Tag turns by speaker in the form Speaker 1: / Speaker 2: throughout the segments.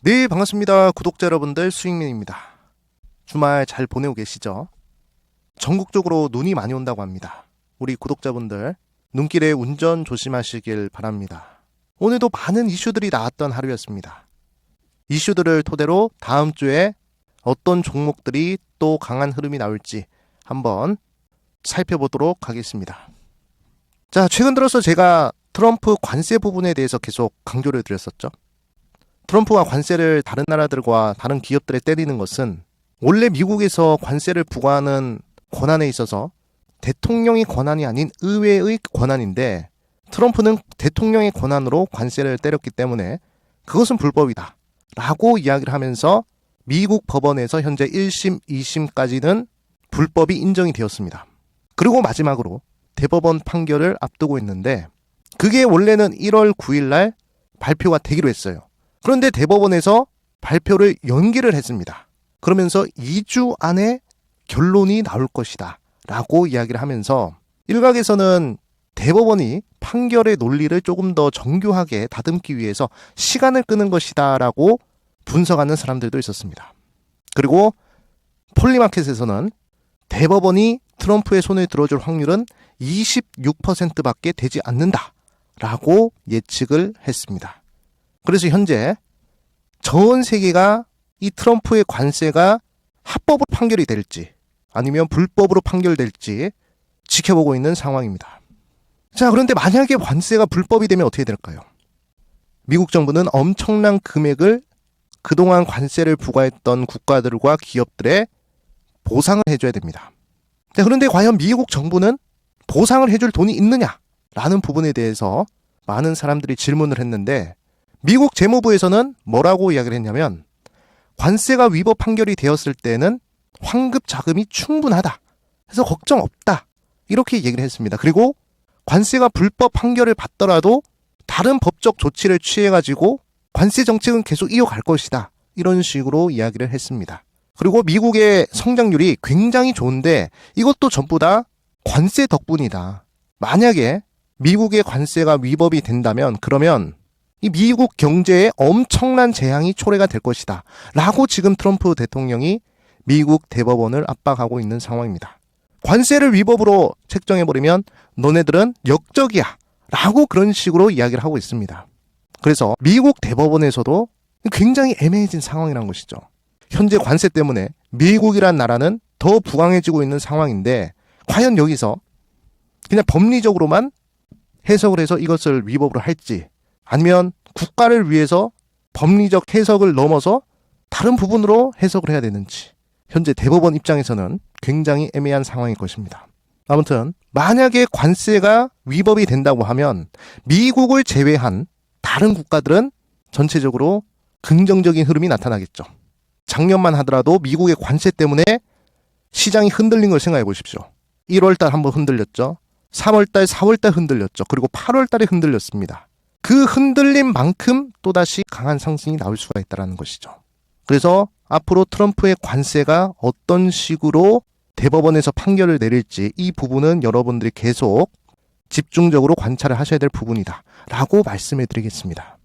Speaker 1: 네, 반갑습니다. 구독자 여러분들 수익민입니다. 주말 잘 보내고 계시죠? 전국적으로 눈이 많이 온다고 합니다. 우리 구독자분들 눈길에 운전 조심하시길 바랍니다. 오늘도 많은 이슈들이 나왔던 하루였습니다. 이슈들을 토대로 다음 주에 어떤 종목들이 또 강한 흐름이 나올지 한번 살펴보도록 하겠습니다. 자, 최근 들어서 제가 트럼프 관세 부분에 대해서 계속 강조를 드렸었죠. 트럼프가 관세를 다른 나라들과 다른 기업들에 때리는 것은 원래 미국에서 관세를 부과하는 권한에 있어서 대통령의 권한이 아닌 의회의 권한인데 트럼프는 대통령의 권한으로 관세를 때렸기 때문에 그것은 불법이다. 라고 이야기를 하면서 미국 법원에서 현재 1심, 2심까지는 불법이 인정이 되었습니다. 그리고 마지막으로 대법원 판결을 앞두고 있는데 그게 원래는 1월 9일 날 발표가 되기로 했어요. 그런데 대법원에서 발표를 연기를 했습니다. 그러면서 2주 안에 결론이 나올 것이다. 라고 이야기를 하면서 일각에서는 대법원이 판결의 논리를 조금 더 정교하게 다듬기 위해서 시간을 끄는 것이다. 라고 분석하는 사람들도 있었습니다. 그리고 폴리마켓에서는 대법원이 트럼프의 손을 들어줄 확률은 26%밖에 되지 않는다. 라고 예측을 했습니다. 그래서 현재 전 세계가 이 트럼프의 관세가 합법으로 판결이 될지 아니면 불법으로 판결될지 지켜보고 있는 상황입니다. 자, 그런데 만약에 관세가 불법이 되면 어떻게 될까요? 미국 정부는 엄청난 금액을 그동안 관세를 부과했던 국가들과 기업들에 보상을 해줘야 됩니다. 자, 그런데 과연 미국 정부는 보상을 해줄 돈이 있느냐? 라는 부분에 대해서 많은 사람들이 질문을 했는데 미국 재무부에서는 뭐라고 이야기를 했냐면 관세가 위법 판결이 되었을 때는 환급 자금이 충분하다. 그래서 걱정 없다. 이렇게 얘기를 했습니다. 그리고 관세가 불법 판결을 받더라도 다른 법적 조치를 취해가지고 관세 정책은 계속 이어갈 것이다. 이런 식으로 이야기를 했습니다. 그리고 미국의 성장률이 굉장히 좋은데 이것도 전부 다 관세 덕분이다. 만약에 미국의 관세가 위법이 된다면 그러면 이 미국 경제에 엄청난 재앙이 초래가 될 것이다. 라고 지금 트럼프 대통령이 미국 대법원을 압박하고 있는 상황입니다. 관세를 위법으로 책정해버리면 너네들은 역적이야. 라고 그런 식으로 이야기를 하고 있습니다. 그래서 미국 대법원에서도 굉장히 애매해진 상황이란 것이죠. 현재 관세 때문에 미국이란 나라는 더 부강해지고 있는 상황인데 과연 여기서 그냥 법리적으로만 해석을 해서 이것을 위법으로 할지 아니면 국가를 위해서 법리적 해석을 넘어서 다른 부분으로 해석을 해야 되는지 현재 대법원 입장에서는 굉장히 애매한 상황일 것입니다. 아무튼 만약에 관세가 위법이 된다고 하면 미국을 제외한 다른 국가들은 전체적으로 긍정적인 흐름이 나타나겠죠. 작년만 하더라도 미국의 관세 때문에 시장이 흔들린 걸 생각해 보십시오. 1월달 한번 흔들렸죠. 3월달, 4월달 흔들렸죠. 그리고 8월달에 흔들렸습니다. 그 흔들린 만큼 또다시 강한 상승이 나올 수가 있다는 것이죠. 그래서 앞으로 트럼프의 관세가 어떤 식으로 대법원에서 판결을 내릴지 이 부분은 여러분들이 계속 집중적으로 관찰을 하셔야 될 부분이다. 라고 말씀해 드리겠습니다.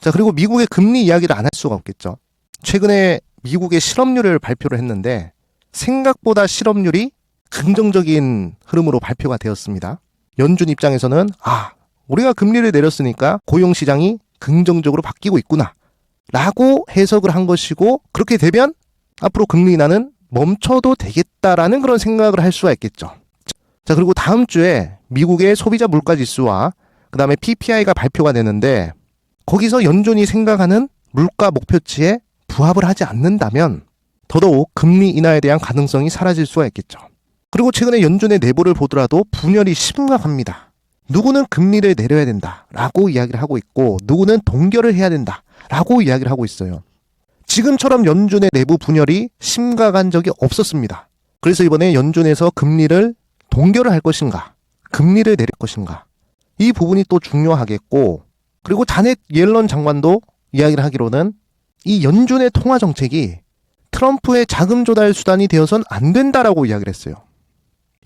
Speaker 1: 자, 그리고 미국의 금리 이야기를 안 할 수가 없겠죠. 최근에 미국의 실업률을 발표를 했는데 생각보다 실업률이 긍정적인 흐름으로 발표가 되었습니다. 연준 입장에서는 아, 우리가 금리를 내렸으니까 고용 시장이 긍정적으로 바뀌고 있구나. 라고 해석을 한 것이고 그렇게 되면 앞으로 금리 인하는 멈춰도 되겠다라는 그런 생각을 할 수가 있겠죠. 자, 그리고 다음 주에 미국의 소비자 물가 지수와 그 다음에 PPI가 발표가 되는데 거기서 연준이 생각하는 물가 목표치에 부합을 하지 않는다면 더더욱 금리 인하에 대한 가능성이 사라질 수가 있겠죠. 그리고 최근에 연준의 내부를 보더라도 분열이 심각합니다. 누구는 금리를 내려야 된다. 라고 이야기를 하고 있고, 누구는 동결을 해야 된다. 라고 이야기를 하고 있어요. 지금처럼 연준의 내부 분열이 심각한 적이 없었습니다. 그래서 이번에 연준에서 금리를 동결을 할 것인가, 금리를 내릴 것인가, 이 부분이 또 중요하겠고, 그리고 자넷 옐런 장관도 이야기를 하기로는 이 연준의 통화 정책이 트럼프의 자금 조달 수단이 되어선 안 된다라고 이야기를 했어요.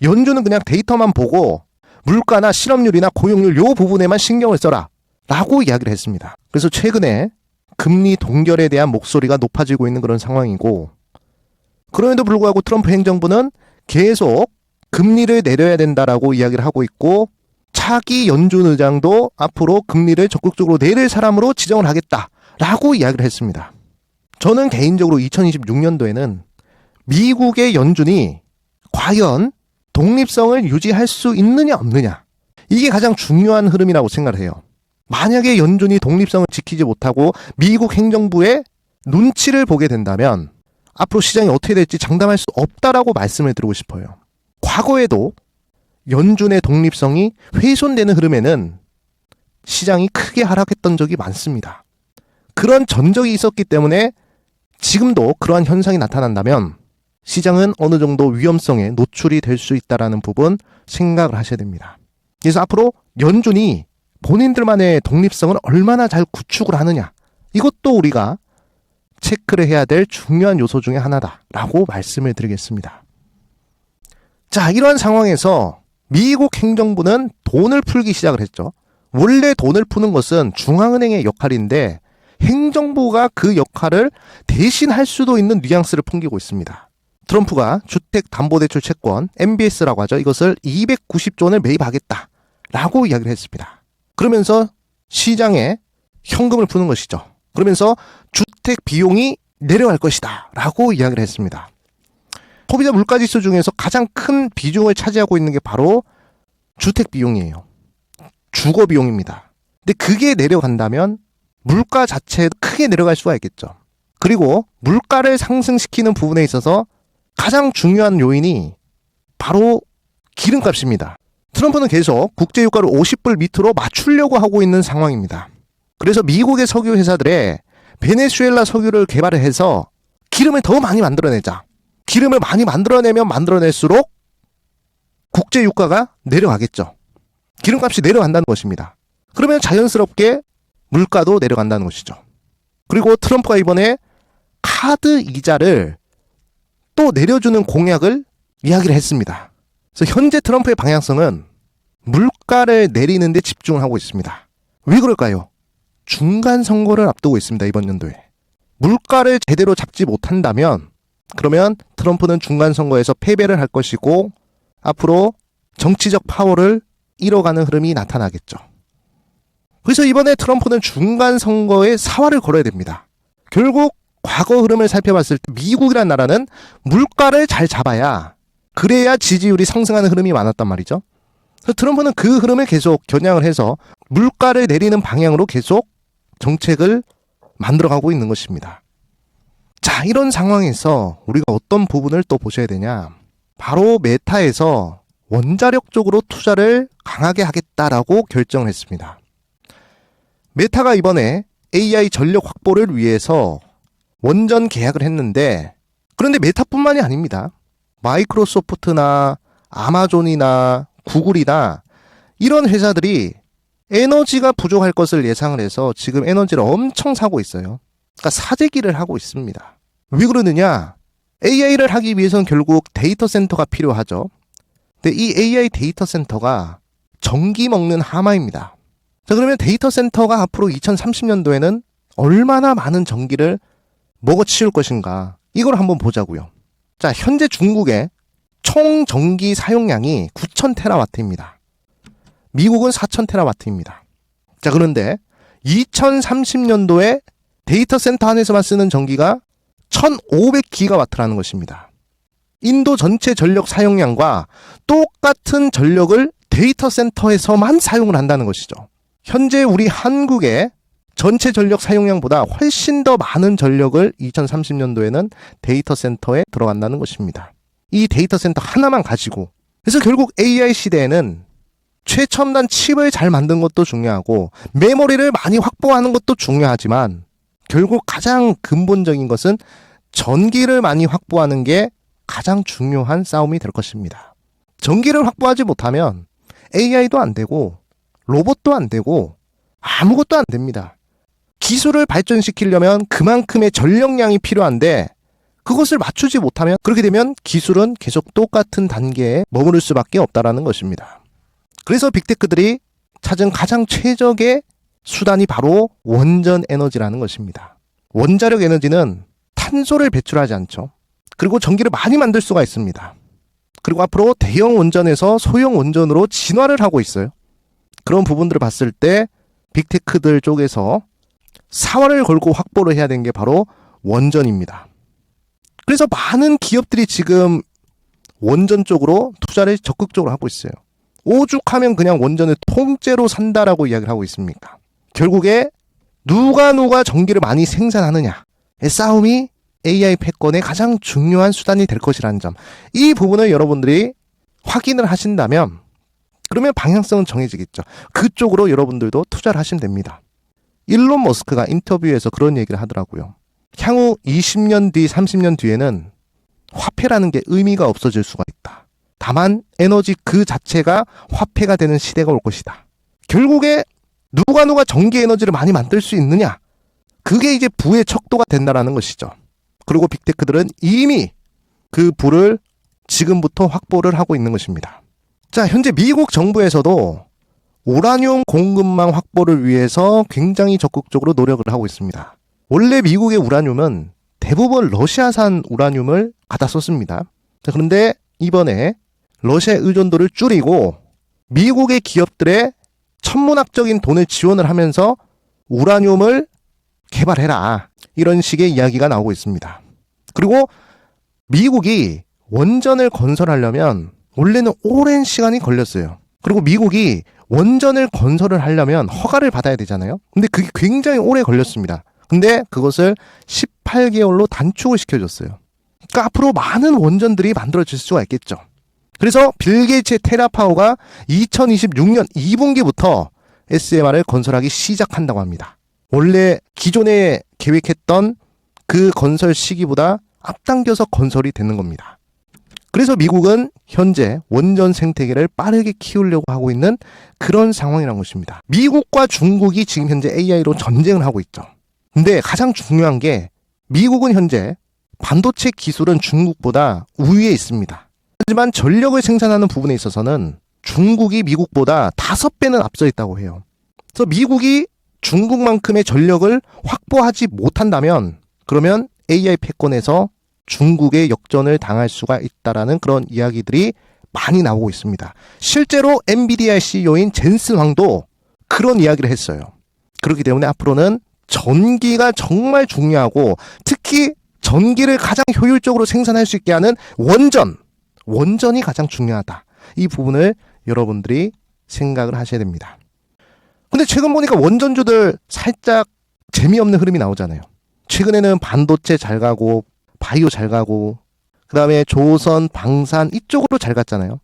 Speaker 1: 연준은 그냥 데이터만 보고 물가나 실업률이나 고용률 요 부분에만 신경을 써라. 라고 이야기를 했습니다. 그래서 최근에 금리 동결에 대한 목소리가 높아지고 있는 그런 상황이고 그럼에도 불구하고 트럼프 행정부는 계속 금리를 내려야 된다라고 이야기를 하고 있고 차기 연준 의장도 앞으로 금리를 적극적으로 내릴 사람으로 지정을 하겠다라고 이야기를 했습니다. 저는 개인적으로 2026년도에는 미국의 연준이 과연 독립성을 유지할 수 있느냐 없느냐 이게 가장 중요한 흐름이라고 생각을 해요. 만약에 연준이 독립성을 지키지 못하고 미국 행정부의 눈치를 보게 된다면 앞으로 시장이 어떻게 될지 장담할 수 없다라고 말씀을 드리고 싶어요. 과거에도 연준의 독립성이 훼손되는 흐름에는 시장이 크게 하락했던 적이 많습니다. 그런 전적이 있었기 때문에 지금도 그러한 현상이 나타난다면 시장은 어느 정도 위험성에 노출이 될 수 있다라는 부분 생각을 하셔야 됩니다. 그래서 앞으로 연준이 본인들만의 독립성을 얼마나 잘 구축을 하느냐 이것도 우리가 체크를 해야 될 중요한 요소 중에 하나다라고 말씀을 드리겠습니다. 자, 이러한 상황에서 미국 행정부는 돈을 풀기 시작을 했죠. 원래 돈을 푸는 것은 중앙은행의 역할인데 행정부가 그 역할을 대신할 수도 있는 뉘앙스를 풍기고 있습니다. 트럼프가 주택담보대출 채권 MBS라고 하죠. 이것을 290조 원을 매입하겠다라고 이야기를 했습니다. 그러면서 시장에 현금을 푸는 것이죠. 그러면서 주택 비용이 내려갈 것이다 라고 이야기를 했습니다. 소비자 물가지수 중에서 가장 큰 비중을 차지하고 있는 게 바로 주택 비용이에요. 주거 비용입니다. 근데 그게 내려간다면 물가 자체도 크게 내려갈 수가 있겠죠. 그리고 물가를 상승시키는 부분에 있어서 가장 중요한 요인이 바로 기름값입니다. 트럼프는 계속 국제유가를 50불 밑으로 맞추려고 하고 있는 상황입니다. 그래서 미국의 석유 회사들의 베네수엘라 석유를 개발을 해서 기름을 더 많이 만들어내자. 기름을 많이 만들어내면 만들어낼수록 국제 유가가 내려가겠죠. 기름값이 내려간다는 것입니다. 그러면 자연스럽게 물가도 내려간다는 것이죠. 그리고 트럼프가 이번에 카드 이자를 또 내려주는 공약을 이야기를 했습니다. 그래서 현재 트럼프의 방향성은 물가를 내리는데 집중을 하고 있습니다. 왜 그럴까요? 중간 선거를 앞두고 있습니다. 이번 연도에. 물가를 제대로 잡지 못한다면 그러면 트럼프는 중간 선거에서 패배를 할 것이고 앞으로 정치적 파워를 잃어가는 흐름이 나타나겠죠. 그래서 이번에 트럼프는 중간 선거에 사활을 걸어야 됩니다. 결국 과거 흐름을 살펴봤을 때 미국이라는 나라는 물가를 잘 잡아야 그래야 지지율이 상승하는 흐름이 많았단 말이죠. 트럼프는 그 흐름을 계속 겨냥을 해서 물가를 내리는 방향으로 계속 정책을 만들어가고 있는 것입니다. 자, 이런 상황에서 우리가 어떤 부분을 또 보셔야 되냐. 바로 메타에서 원자력 쪽으로 투자를 강하게 하겠다라고 결정을 했습니다. 메타가 이번에 AI 전력 확보를 위해서 원전 계약을 했는데 그런데 메타뿐만이 아닙니다. 마이크로소프트나 아마존이나 구글이나 이런 회사들이 에너지가 부족할 것을 예상을 해서 지금 에너지를 엄청 사고 있어요. 그러니까 사재기를 하고 있습니다. 왜 그러느냐? AI를 하기 위해서는 결국 데이터 센터가 필요하죠. 근데 이 AI 데이터 센터가 전기 먹는 하마입니다. 자, 그러면 데이터 센터가 앞으로 2030년도에는 얼마나 많은 전기를 먹어 치울 것인가? 이걸 한번 보자고요. 자, 현재 중국의 총 전기 사용량이 9,000테라와트입니다. 미국은 4,000테라와트입니다. 자, 그런데 2030년도에 데이터 센터 안에서만 쓰는 전기가 1,500기가와트라는 것입니다. 인도 전체 전력 사용량과 똑같은 전력을 데이터 센터에서만 사용을 한다는 것이죠. 현재 우리 한국의 전체 전력 사용량보다 훨씬 더 많은 전력을 2030년도에는 데이터 센터에 들어간다는 것입니다. 이 데이터 센터 하나만 가지고 그래서 결국 AI 시대에는 최첨단 칩을 잘 만든 것도 중요하고 메모리를 많이 확보하는 것도 중요하지만 결국 가장 근본적인 것은 전기를 많이 확보하는 게 가장 중요한 싸움이 될 것입니다. 전기를 확보하지 못하면 AI도 안 되고 로봇도 안 되고 아무것도 안 됩니다. 기술을 발전시키려면 그만큼의 전력량이 필요한데 그것을 맞추지 못하면 그렇게 되면 기술은 계속 똑같은 단계에 머무를 수밖에 없다라는 것입니다. 그래서 빅테크들이 찾은 가장 최적의 수단이 바로 원전 에너지라는 것입니다. 원자력 에너지는 탄소를 배출하지 않죠. 그리고 전기를 많이 만들 수가 있습니다. 그리고 앞으로 대형 원전에서 소형 원전으로 진화를 하고 있어요. 그런 부분들을 봤을 때 빅테크들 쪽에서 사활을 걸고 확보를 해야 되는 게 바로 원전입니다. 그래서 많은 기업들이 지금 원전 쪽으로 투자를 적극적으로 하고 있어요. 오죽하면 그냥 원전을 통째로 산다라고 이야기를 하고 있습니까? 결국에 누가 누가 전기를 많이 생산하느냐의 싸움이 AI 패권의 가장 중요한 수단이 될 것이라는 점. 이 부분을 여러분들이 확인을 하신다면 그러면 방향성은 정해지겠죠. 그쪽으로 여러분들도 투자를 하시면 됩니다. 일론 머스크가 인터뷰에서 그런 얘기를 하더라고요. 향후 20년 뒤, 30년 뒤에는 화폐라는 게 의미가 없어질 수가 있다. 다만 에너지 그 자체가 화폐가 되는 시대가 올 것이다. 결국에 누가 누가 전기 에너지를 많이 만들 수 있느냐? 그게 이제 부의 척도가 된다라는 것이죠. 그리고 빅테크들은 이미 그 부를 지금부터 확보를 하고 있는 것입니다. 자, 현재 미국 정부에서도 우라늄 공급망 확보를 위해서 굉장히 적극적으로 노력을 하고 있습니다. 원래 미국의 우라늄은 대부분 러시아산 우라늄을 갖다 썼습니다. 자, 그런데 이번에 러시아 의존도를 줄이고 미국의 기업들의 천문학적인 돈을 지원을 하면서 우라늄을 개발해라. 이런 식의 이야기가 나오고 있습니다. 그리고 미국이 원전을 건설하려면 원래는 오랜 시간이 걸렸어요. 그리고 미국이 원전을 건설을 하려면 허가를 받아야 되잖아요. 근데 그게 굉장히 오래 걸렸습니다. 근데 그것을 18개월로 단축을 시켜줬어요. 그러니까 앞으로 많은 원전들이 만들어질 수가 있겠죠. 그래서 빌 게이츠의 테라파워가 2026년 2분기부터 SMR을 건설하기 시작한다고 합니다. 원래 기존에 계획했던 그 건설 시기보다 앞당겨서 건설이 되는 겁니다. 그래서 미국은 현재 원전 생태계를 빠르게 키우려고 하고 있는 그런 상황이라는 것입니다. 미국과 중국이 지금 현재 AI로 전쟁을 하고 있죠. 근데 가장 중요한 게 미국은 현재 반도체 기술은 중국보다 우위에 있습니다. 하지만 전력을 생산하는 부분에 있어서는 중국이 미국보다 다섯 배는 앞서 있다고 해요. 그래서 미국이 중국만큼의 전력을 확보하지 못한다면 그러면 AI 패권에서 중국의 역전을 당할 수가 있다라는 그런 이야기들이 많이 나오고 있습니다. 실제로 엔비디아 CEO인 젠슨 황도 그런 이야기를 했어요. 그렇기 때문에 앞으로는 전기가 정말 중요하고 특히 전기를 가장 효율적으로 생산할 수 있게 하는 원전, 원전이 가장 중요하다. 이 부분을 여러분들이 생각을 하셔야 됩니다. 근데 최근 보니까 원전주들 살짝 재미없는 흐름이 나오잖아요. 최근에는 반도체 잘 가고 바이오 잘 가고 그다음에 조선, 방산 이쪽으로 잘 갔잖아요.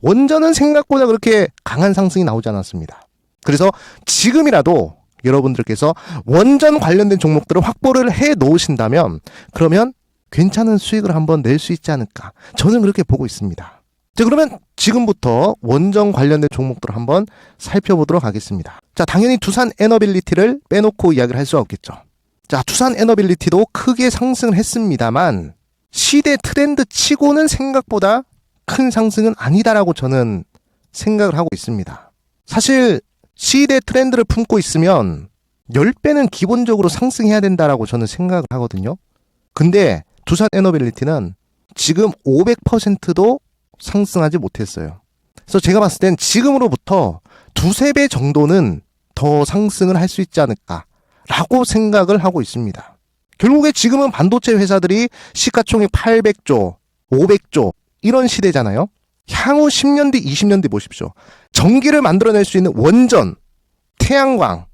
Speaker 1: 원전은 생각보다 그렇게 강한 상승이 나오지 않았습니다. 그래서 지금이라도 여러분들께서 원전 관련된 종목들을 확보를 해 놓으신다면 그러면 괜찮은 수익을 한번 낼 수 있지 않을까. 저는 그렇게 보고 있습니다. 자, 그러면 지금부터 원전 관련된 종목들을 한번 살펴보도록 하겠습니다. 자, 당연히 두산 에너빌리티를 빼놓고 이야기를 할 수가 없겠죠. 자, 투산 에너빌리티도 크게 상승을 했습니다만 시대 트렌드 치고는 생각보다 큰 상승은 아니다라고 저는 생각을 하고 있습니다. 사실 시대 트렌드를 품고 있으면 10배는 기본적으로 상승해야 된다라고 저는 생각을 하거든요. 근데 두산 에너빌리티는 지금 500%도 상승하지 못했어요. 그래서 제가 봤을 땐 지금으로부터 두세 배 정도는 더 상승을 할 수 있지 않을까. 라고 생각을 하고 있습니다. 결국에 지금은 반도체 회사들이 시가총액 800조, 500조 이런 시대잖아요. 향후 10년 뒤, 20년 뒤 보십시오. 전기를 만들어낼 수 있는 원전, 태양광,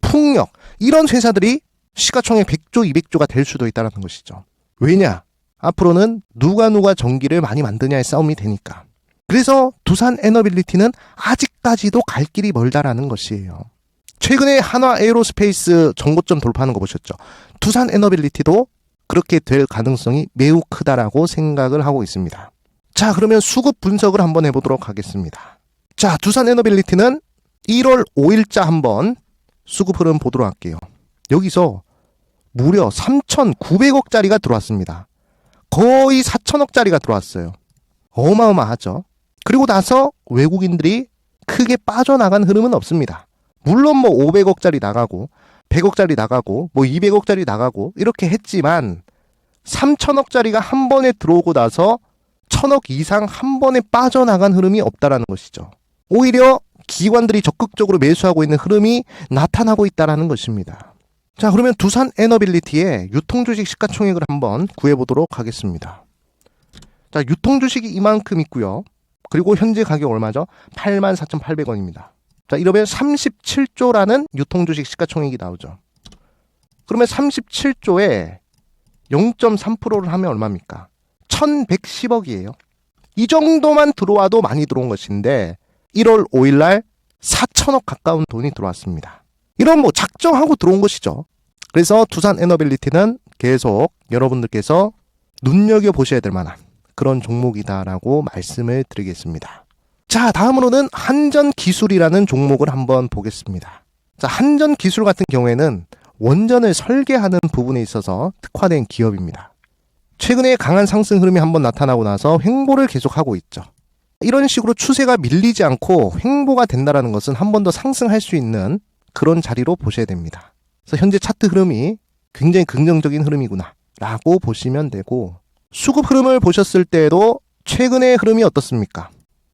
Speaker 1: 풍력 이런 회사들이 시가총액 100조, 200조가 될 수도 있다는 것이죠. 왜냐? 앞으로는 누가 누가 전기를 많이 만드냐의 싸움이 되니까. 그래서 두산 에너빌리티는 아직까지도 갈 길이 멀다라는 것이에요. 최근에 한화 에어로스페이스 정고점 돌파하는 거 보셨죠? 두산 에너빌리티도 그렇게 될 가능성이 매우 크다라고 생각을 하고 있습니다. 자, 그러면 수급 분석을 한번 해보도록 하겠습니다. 자, 두산 에너빌리티는 1월 5일자 한번 수급 흐름 보도록 할게요. 여기서 무려 3,900억짜리가 들어왔습니다. 거의 4천억짜리가 들어왔어요. 어마어마하죠. 그리고 나서 외국인들이 크게 빠져나간 흐름은 없습니다. 물론 뭐 500억짜리 나가고 100억짜리 나가고 뭐 200억짜리 나가고 이렇게 했지만 3천억짜리가 한 번에 들어오고 나서 천억 이상 한 번에 빠져나간 흐름이 없다라는 것이죠. 오히려 기관들이 적극적으로 매수하고 있는 흐름이 나타나고 있다라는 것입니다. 자, 그러면 두산 에너빌리티의 유통 주식 시가총액을 한번 구해 보도록 하겠습니다. 자, 유통 주식이 이만큼 있고요. 그리고 현재 가격 얼마죠? 84,800원입니다. 자, 이러면 37조라는 유통주식 시가총액이 나오죠. 그러면 37조에 0.3%를 하면 얼마입니까? 1110억이에요. 이 정도만 들어와도 많이 들어온 것인데 1월 5일 날 4천억 가까운 돈이 들어왔습니다. 이런 뭐 작정하고 들어온 것이죠. 그래서 두산 에너빌리티는 계속 여러분들께서 눈여겨 보셔야 될 만한 그런 종목이다라고 말씀을 드리겠습니다. 자, 다음으로는 한전 기술이라는 종목을 한번 보겠습니다. 자, 한전 기술 같은 경우에는 원전을 설계하는 부분에 있어서 특화된 기업입니다. 최근에 강한 상승 흐름이 한번 나타나고 나서 횡보를 계속하고 있죠. 이런 식으로 추세가 밀리지 않고 횡보가 된다라는 것은 한 번 더 상승할 수 있는 그런 자리로 보셔야 됩니다. 그래서 현재 차트 흐름이 굉장히 긍정적인 흐름이구나 라고 보시면 되고 수급 흐름을 보셨을 때에도 최근의 흐름이 어떻습니까?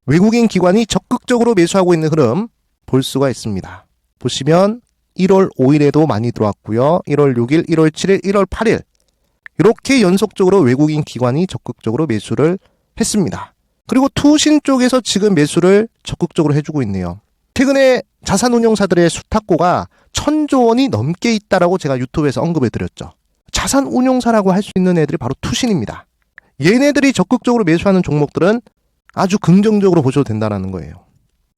Speaker 1: 외국인 기관이 적극적으로 매수하고 있는 흐름 볼 수가 있습니다. 보시면 1월 5일에도 많이 들어왔고요. 1월 6일, 1월 7일, 1월 8일 이렇게 연속적으로 외국인 기관이 적극적으로 매수를 했습니다. 그리고 투신 쪽에서 지금 매수를 적극적으로 해주고 있네요. 최근에 자산운용사들의 수탁고가 천조 원이 넘게 있다라고 제가 유튜브에서 언급해 드렸죠. 자산운용사라고 할 수 있는 애들이 바로 투신입니다. 얘네들이 적극적으로 매수하는 종목들은 아주 긍정적으로 보셔도 된다는 거예요.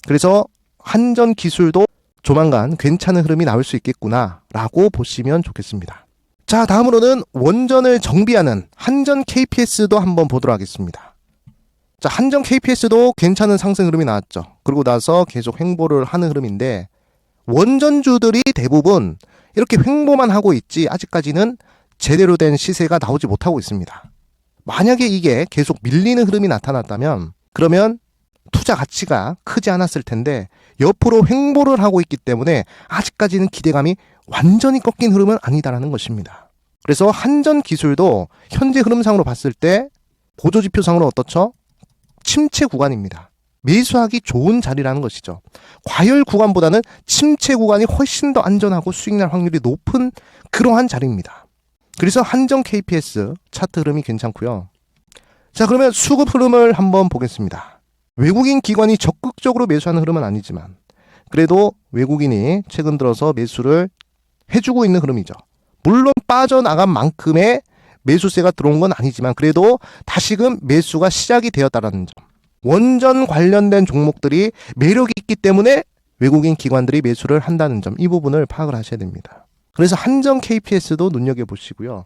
Speaker 1: 그래서 한전 기술도 조만간 괜찮은 흐름이 나올 수 있겠구나라고 보시면 좋겠습니다. 자, 다음으로는 원전을 정비하는 한전 KPS도 한번 보도록 하겠습니다. 자, 한전 KPS도 괜찮은 상승 흐름이 나왔죠. 그리고 나서 계속 횡보를 하는 흐름인데 원전주들이 대부분 이렇게 횡보만 하고 있지 아직까지는 제대로 된 시세가 나오지 못하고 있습니다. 만약에 이게 계속 밀리는 흐름이 나타났다면 그러면 투자 가치가 크지 않았을 텐데 옆으로 횡보를 하고 있기 때문에 아직까지는 기대감이 완전히 꺾인 흐름은 아니다라는 것입니다. 그래서 한전 기술도 현재 흐름상으로 봤을 때 보조 지표상으로 어떻죠? 침체 구간입니다. 매수하기 좋은 자리라는 것이죠. 과열 구간보다는 침체 구간이 훨씬 더 안전하고 수익 날 확률이 높은 그러한 자리입니다. 그래서 한정 KPS 차트 흐름이 괜찮고요. 자, 그러면 수급 흐름을 한번 보겠습니다. 외국인 기관이 적극적으로 매수하는 흐름은 아니지만 그래도 외국인이 최근 들어서 매수를 해주고 있는 흐름이죠. 물론 빠져나간 만큼의 매수세가 들어온 건 아니지만 그래도 다시금 매수가 시작이 되었다라는 점. 원전 관련된 종목들이 매력이 있기 때문에 외국인 기관들이 매수를 한다는 점. 이 부분을 파악을 하셔야 됩니다. 그래서 한정 KPS도 눈여겨보시고요.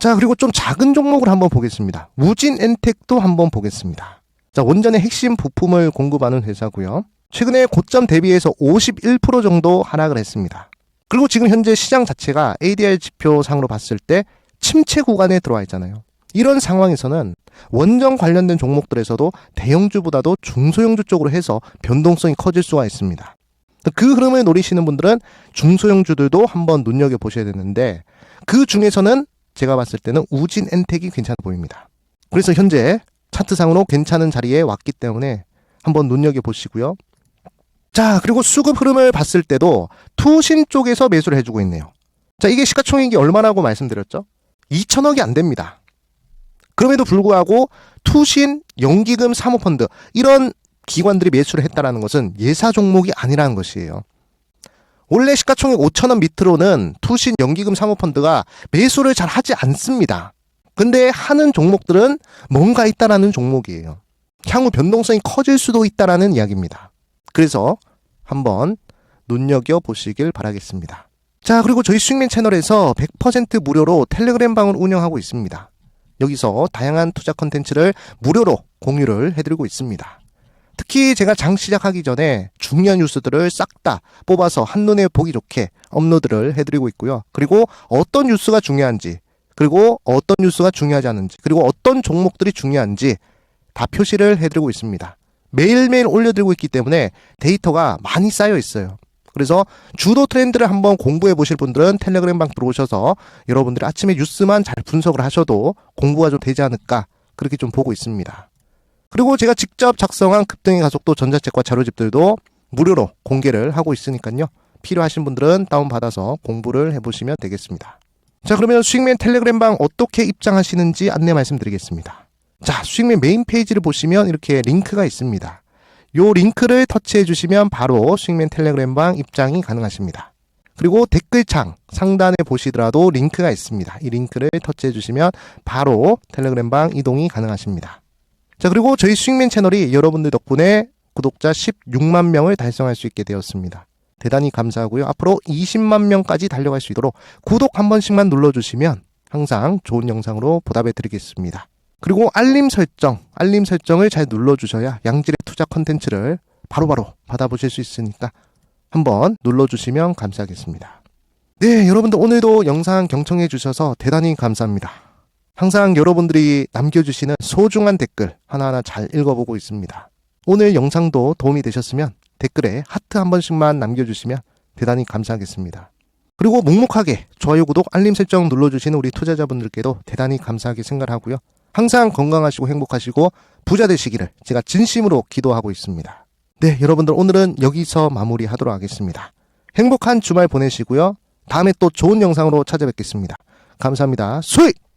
Speaker 1: 자, 그리고 좀 작은 종목을 한번 보겠습니다. 우진 엔텍도 한번 보겠습니다. 자, 원전의 핵심 부품을 공급하는 회사고요. 최근에 고점 대비해서 51% 정도 하락을 했습니다. 그리고 지금 현재 시장 자체가 ADR 지표 상으로 봤을 때 침체 구간에 들어와 있잖아요. 이런 상황에서는 원전 관련된 종목들에서도 대형주보다도 중소형주 쪽으로 해서 변동성이 커질 수가 있습니다. 그 흐름을 노리시는 분들은 중소형주들도 한번 눈여겨 보셔야 되는데 그 중에서는 제가 봤을 때는 우진 엔텍이 괜찮아 보입니다. 그래서 현재 차트상으로 괜찮은 자리에 왔기 때문에 한번 눈여겨 보시고요. 자, 그리고 수급 흐름을 봤을 때도 투신 쪽에서 매수를 해주고 있네요. 자, 이게 시가총액이 얼마라고 말씀드렸죠? 2천억이 안 됩니다. 그럼에도 불구하고 투신, 연기금, 사모펀드 이런 기관들이 매수를 했다라는 것은 예사 종목이 아니라는 것이에요. 원래 시가총액 5천원 밑으로는 투신, 연기금, 사모펀드가 매수를 잘 하지 않습니다. 근데 하는 종목들은 뭔가 있다라는 종목이에요. 향후 변동성이 커질 수도 있다라는 이야기입니다. 그래서 한번 눈여겨 보시길 바라겠습니다. 자, 그리고 저희 수익맨 채널에서 100% 무료로 텔레그램 방을 운영하고 있습니다. 여기서 다양한 투자 컨텐츠를 무료로 공유를 해드리고 있습니다. 특히 제가 장 시작하기 전에 중요한 뉴스들을 싹 다 뽑아서 한눈에 보기 좋게 업로드를 해드리고 있고요. 그리고 어떤 뉴스가 중요한지, 그리고 어떤 뉴스가 중요하지 않은지, 그리고 어떤 종목들이 중요한지 다 표시를 해드리고 있습니다. 매일매일 올려드리고 있기 때문에 데이터가 많이 쌓여 있어요. 그래서 주도 트렌드를 한번 공부해 보실 분들은 텔레그램 방 들어오셔서 여러분들이 아침에 뉴스만 잘 분석을 하셔도 공부가 좀 되지 않을까 그렇게 좀 보고 있습니다. 그리고 제가 직접 작성한 급등의 가속도 전자책과 자료집들도 무료로 공개를 하고 있으니까요. 필요하신 분들은 다운받아서 공부를 해보시면 되겠습니다. 자, 그러면 수익맨 텔레그램방 어떻게 입장하시는지 안내 말씀드리겠습니다. 자, 수익맨 메인 페이지를 보시면 이렇게 링크가 있습니다. 요 링크를 터치해 주시면 바로 수익맨 텔레그램방 입장이 가능하십니다. 그리고 댓글창 상단에 보시더라도 링크가 있습니다. 이 링크를 터치해 주시면 바로 텔레그램방 이동이 가능하십니다. 자, 그리고 저희 수익맨 채널이 여러분들 덕분에 구독자 16만 명을 달성할 수 있게 되었습니다. 대단히 감사하고요. 앞으로 20만 명까지 달려갈 수 있도록 구독 한 번씩만 눌러주시면 항상 좋은 영상으로 보답해 드리겠습니다. 그리고 알림 설정, 알림 설정을 잘 눌러주셔야 양질의 투자 컨텐츠를 바로바로 받아보실 수 있으니까 한번 눌러주시면 감사하겠습니다. 네, 여러분들 오늘도 영상 경청해 주셔서 대단히 감사합니다. 항상 여러분들이 남겨주시는 소중한 댓글 하나하나 잘 읽어보고 있습니다. 오늘 영상도 도움이 되셨으면 댓글에 하트 한 번씩만 남겨주시면 대단히 감사하겠습니다. 그리고 묵묵하게 좋아요, 구독, 알림 설정 눌러주시는 우리 투자자분들께도 대단히 감사하게 생각하고요. 항상 건강하시고 행복하시고 부자 되시기를 제가 진심으로 기도하고 있습니다. 네, 여러분들 오늘은 여기서 마무리하도록 하겠습니다. 행복한 주말 보내시고요. 다음에 또 좋은 영상으로 찾아뵙겠습니다. 감사합니다. 수익!